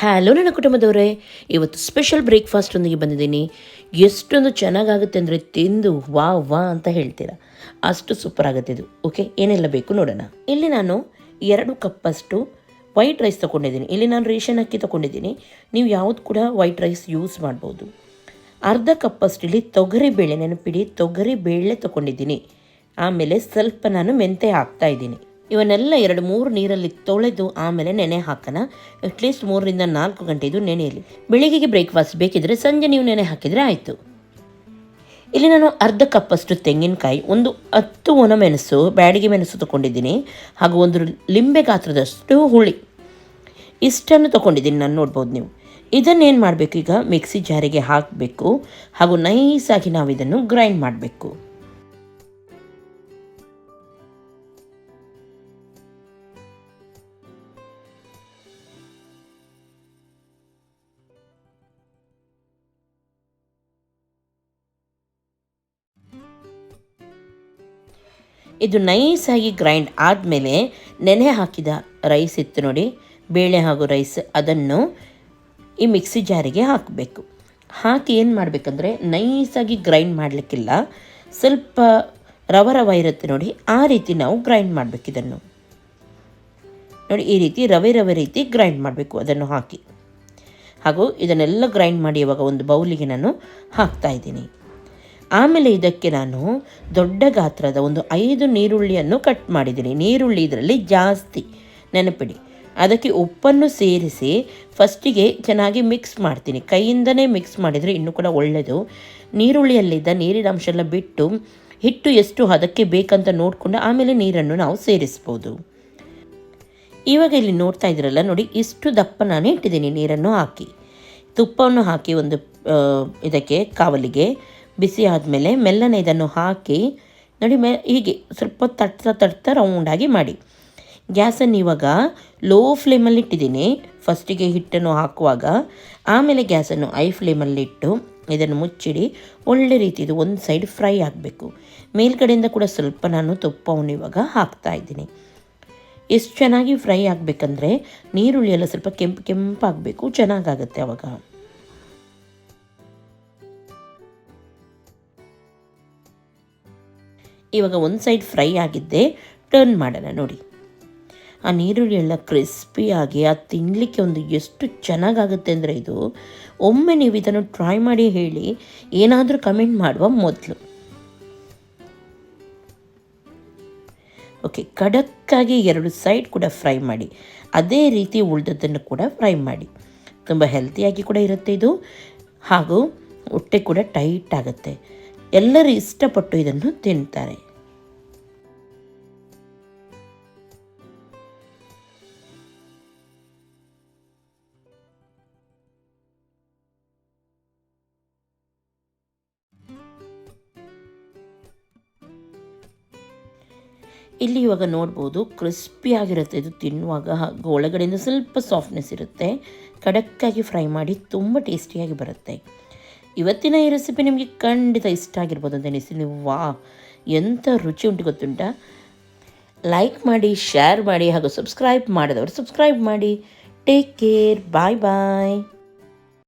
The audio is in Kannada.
ಹ್ಯಾಲೋ ನನ್ನ ಕುಟುಂಬದವರೇ, ಇವತ್ತು ಸ್ಪೆಷಲ್ ಬ್ರೇಕ್ಫಾಸ್ಟೊಂದಿಗೆ ಬಂದಿದ್ದೀನಿ. ಎಷ್ಟೊಂದು ಚೆನ್ನಾಗಾಗುತ್ತೆ ಅಂದರೆ ತಿಂದು ವಾ ವಾ ಅಂತ ಹೇಳ್ತೀರಾ. ಅಷ್ಟು ಸೂಪರ್ ಆಗುತ್ತೆ ಇದು ಓಕೆ ಏನೆಲ್ಲ ಬೇಕು ನೋಡೋಣ. ಇಲ್ಲಿ ನಾನು ಎರಡು ಕಪ್ಪಷ್ಟು ವೈಟ್ ರೈಸ್ ತೊಗೊಂಡಿದ್ದೀನಿ. ಇಲ್ಲಿ ನಾನು ರೇಷನ್ ಅಕ್ಕಿ ತೊಗೊಂಡಿದ್ದೀನಿ. ನೀವು ಯಾವುದು ಕೂಡ ವೈಟ್ ರೈಸ್ ಯೂಸ್ ಮಾಡ್ಬೋದು. ಅರ್ಧ ಕಪ್ಪಷ್ಟು ಇಲ್ಲಿ ತೊಗರಿ ಬೇಳೆ, ನೆನಪಿಡಿ, ತೊಗರಿ ಬೇಳೆ ತೊಗೊಂಡಿದ್ದೀನಿ. ಆಮೇಲೆ ಸ್ವಲ್ಪ ನಾನು ಮೆಂತೆ ಹಾಕ್ತಾ ಇದ್ದೀನಿ. ಇವನ್ನೆಲ್ಲ ಎರಡು ಮೂರು ನೀರಲ್ಲಿ ತೊಳೆದು ಆಮೇಲೆ ನೆನೆ ಹಾಕೋಣ ಅಟ್ಲೀಸ್ಟ್ ಮೂರರಿಂದ ನಾಲ್ಕು ಗಂಟೆ ಇದು ನೆನೆಯಲಿ ಬೆಳಿಗ್ಗೆಗೆ ಬ್ರೇಕ್ಫಾಸ್ಟ್ ಬೇಕಿದ್ರೆ ಸಂಜೆ ನೀವು ನೆನೆ ಹಾಕಿದರೆ ಆಯಿತು. ಇಲ್ಲಿ ನಾನು ಅರ್ಧ ಕಪ್ಪಷ್ಟು ತೆಂಗಿನಕಾಯಿ, ಒಂದು ಹತ್ತು ಒಣ ಮೆಣಸು, ಬ್ಯಾಡಿಗೆ ಮೆಣಸು ತೊಗೊಂಡಿದ್ದೀನಿ, ಹಾಗೂ ಒಂದು ಲಿಂಬೆ ಗಾತ್ರದಷ್ಟು ಹುಳಿ. ಇಷ್ಟನ್ನು ತೊಗೊಂಡಿದ್ದೀನಿ ನಾನು, ನೋಡ್ಬೋದು ನೀವು. ಇದನ್ನೇನು ಮಾಡಬೇಕು ಈಗ? ಮಿಕ್ಸಿ ಜಾರಿಗೆ ಹಾಕಬೇಕು, ಹಾಗೂ ನೈಸಾಗಿ ನಾವು ಇದನ್ನು ಗ್ರೈಂಡ್ ಮಾಡಬೇಕು. ಇದು ನೈಸಾಗಿ ಗ್ರೈಂಡ್ ಆದಮೇಲೆ ನೆನೆ ಹಾಕಿದ ರೈಸ್ ಇತ್ತು ನೋಡಿ. ಬೇಳೆ ಹಾಗೂ ರೈಸ್ ಅದನ್ನು ಈ ಮಿಕ್ಸಿ ಜಾರಿಗೆ ಹಾಕಬೇಕು. ಹಾಕಿ ಏನು ಮಾಡಬೇಕಂದ್ರೆ ನೈಸಾಗಿ ಗ್ರೈಂಡ್ ಮಾಡಲಿಕ್ಕಿಲ್ಲ. ಸ್ವಲ್ಪ ರವ ರವ ಇರುತ್ತೆ ನೋಡಿ, ಆ ರೀತಿ ನಾವು ಗ್ರೈಂಡ್ ಮಾಡಬೇಕು ಇದನ್ನು. ನೋಡಿ, ಈ ರೀತಿ ರವೆ ರವೆ ರೀತಿ ಗ್ರೈಂಡ್ ಮಾಡಬೇಕು ಅದನ್ನು ಹಾಕಿ. ಹಾಗೂ ಇದನ್ನೆಲ್ಲ ಗ್ರೈಂಡ್ ಮಾಡಿ ಇವಾಗ ಒಂದು ಬೌಲಿಗೆ ನಾನು ಹಾಕ್ತಾ ಇದ್ದೀನಿ. ಆಮೇಲೆ ಇದಕ್ಕೆ ನಾನು ದೊಡ್ಡ ಗಾತ್ರದ ಒಂದು ಐದು ನೀರುಳ್ಳಿಯನ್ನು ಕಟ್ ಮಾಡಿದ್ದೀನಿ. ನೀರುಳ್ಳಿ ಇದರಲ್ಲಿ ಜಾಸ್ತಿ ನೆನಪಿಡಿ. ಅದಕ್ಕೆ ಉಪ್ಪನ್ನು ಸೇರಿಸಿ ಫಸ್ಟಿಗೆ ಚೆನ್ನಾಗಿ ಮಿಕ್ಸ್ ಮಾಡ್ತೀನಿ. ಕೈಯಿಂದನೇ ಮಿಕ್ಸ್ ಮಾಡಿದರೆ ಇನ್ನೂ ಕೂಡ ಒಳ್ಳೆಯದು. ನೀರುಳ್ಳಿಯಲ್ಲಿದ್ದ ನೀರಿನ ಅಂಶ ಎಲ್ಲ ಬಿಟ್ಟು ಹಿಟ್ಟು ಎಷ್ಟು ಅದಕ್ಕೆ ಬೇಕಂತ ನೋಡಿಕೊಂಡು ಆಮೇಲೆ ನೀರನ್ನು ನಾವು ಸೇರಿಸ್ಬೋದು. ಇವಾಗ ಇಲ್ಲಿ ನೋಡ್ತಾ ಇದ್ದೀರಲ್ಲ ನೋಡಿ, ಇಷ್ಟು ದಪ್ಪ ನಾನು ಇಟ್ಟಿದ್ದೀನಿ ನೀರನ್ನು ಹಾಕಿ. ತುಪ್ಪವನ್ನು ಹಾಕಿ ಒಂದು ಇದಕ್ಕೆ, ಕಾವಲಿಗೆ ಬಿಸಿ ಆದಮೇಲೆ ಮೆಲ್ಲನೆ ಇದನ್ನು ಹಾಕಿ, ನೋಡಿ ಮೆ, ಹೀಗೆ ಸ್ವಲ್ಪ ತಟ್ತಾ ತಟ್ತಾ ರೌಂಡಾಗಿ ಮಾಡಿ. ಗ್ಯಾಸನ್ನು ಇವಾಗ ಲೋ ಫ್ಲೇಮಲ್ಲಿ ಇಟ್ಟಿದ್ದೀನಿ. ಫಸ್ಟಿಗೆ ಹಿಟ್ಟನ್ನು ಹಾಕುವಾಗ, ಆಮೇಲೆ ಗ್ಯಾಸನ್ನು ಐ ಫ್ಲೇಮಲ್ಲಿಟ್ಟು ಇದನ್ನು ಮುಚ್ಚಿಡಿ. ಒಳ್ಳೆ ರೀತಿ ಇದು ಒಂದು ಸೈಡ್ ಫ್ರೈ ಆಗಬೇಕು. ಮೇಲ್ಗಡೆಯಿಂದ ಕೂಡ ಸ್ವಲ್ಪ ನಾನು ತುಪ್ಪವನ್ನು ಇವಾಗ ಹಾಕ್ತಾ ಇದ್ದೀನಿ. ಎಷ್ಟು ಚೆನ್ನಾಗಿ ಫ್ರೈ ಆಗಬೇಕಂದ್ರೆ ನೀರುಳ್ಳಿ ಎಲ್ಲ ಸ್ವಲ್ಪ ಕೆಂಪು, ಕೆಂಪಾಗಬೇಕು. ಚೆನ್ನಾಗಾಗುತ್ತೆ ಅವಾಗ. ಇವಾಗ ಒಂದು ಸೈಡ್ ಫ್ರೈ ಆಗಿದ್ದೆ ಟರ್ನ್ ಮಾಡೋಣ ನೋಡಿ. ಆ ನೀರುಳ್ಳಿ ಎಲ್ಲ ಕ್ರಿಸ್ಪಿಯಾಗಿ ಅದು ತಿನ್ನಲಿಕ್ಕೆ ಒಂದು ಎಷ್ಟು ಚೆನ್ನಾಗಾಗುತ್ತೆ ಅಂದರೆ ಇದು. ಒಮ್ಮೆ ನೀವು ಇದನ್ನು ಟ್ರೈ ಮಾಡಿ ಹೇಳಿ, ಏನಾದರೂ ಕಮೆಂಟ್ ಮಾಡುವ ಮೊದಲು. ಓಕೆ ಖಡಕ್ಕಾಗಿ ಎರಡು ಸೈಡ್ ಕೂಡ ಫ್ರೈ ಮಾಡಿ. ಅದೇ ರೀತಿ ಉಳಿದದ್ದನ್ನು ಕೂಡ ಫ್ರೈ ಮಾಡಿ. ತುಂಬ ಹೆಲ್ತಿಯಾಗಿ ಕೂಡ ಇರುತ್ತೆ ಇದು. ಹಾಗೂ ಹೊಟ್ಟೆ ಕೂಡ ಟೈಟ್ ಆಗುತ್ತೆ. ಎಲ್ಲರೂ ಇಷ್ಟಪಟ್ಟು ಇದನ್ನು ತಿಂತಾರೆ ಇಲ್ಲಿ ಇವಾಗ ನೋಡ್ಬೋದು ಕ್ರಿಸ್ಪಿ ಆಗಿರುತ್ತೆ ಇದು ತಿನ್ನುವಾಗ. ಹಾಗೂ ಒಳಗಡೆಯಿಂದ ಸ್ವಲ್ಪ ಸಾಫ್ಟ್ನೆಸ್ ಇರುತ್ತೆ. ಖಡಕ್ಕಾಗಿ ಫ್ರೈ ಮಾಡಿ ತುಂಬ ಟೇಸ್ಟಿಯಾಗಿ ಬರುತ್ತೆ. ಇವತ್ತಿನ ಈ ರೆಸಿಪಿ ನಿಮಗೆ ಖಂಡಿತ ಇಷ್ಟ ಆಗಿರ್ಬೋದು ಅಂತ ಅನಿಸ್ತೀನಿ ವಾ ಎಂಥ ರುಚಿ ಉಂಟು ಗೊತ್ತುಂಟ? ಲೈಕ್ ಮಾಡಿ ಶೇರ್ ಮಾಡಿ ಹಾಗೂ ಸಬ್ಸ್ಕ್ರೈಬ್ ಮಾಡಿದವರು ಸಬ್ಸ್ಕ್ರೈಬ್ ಮಾಡಿ. ಟೇಕ್ ಕೇರ್ ಬಾಯ್ ಬಾಯ್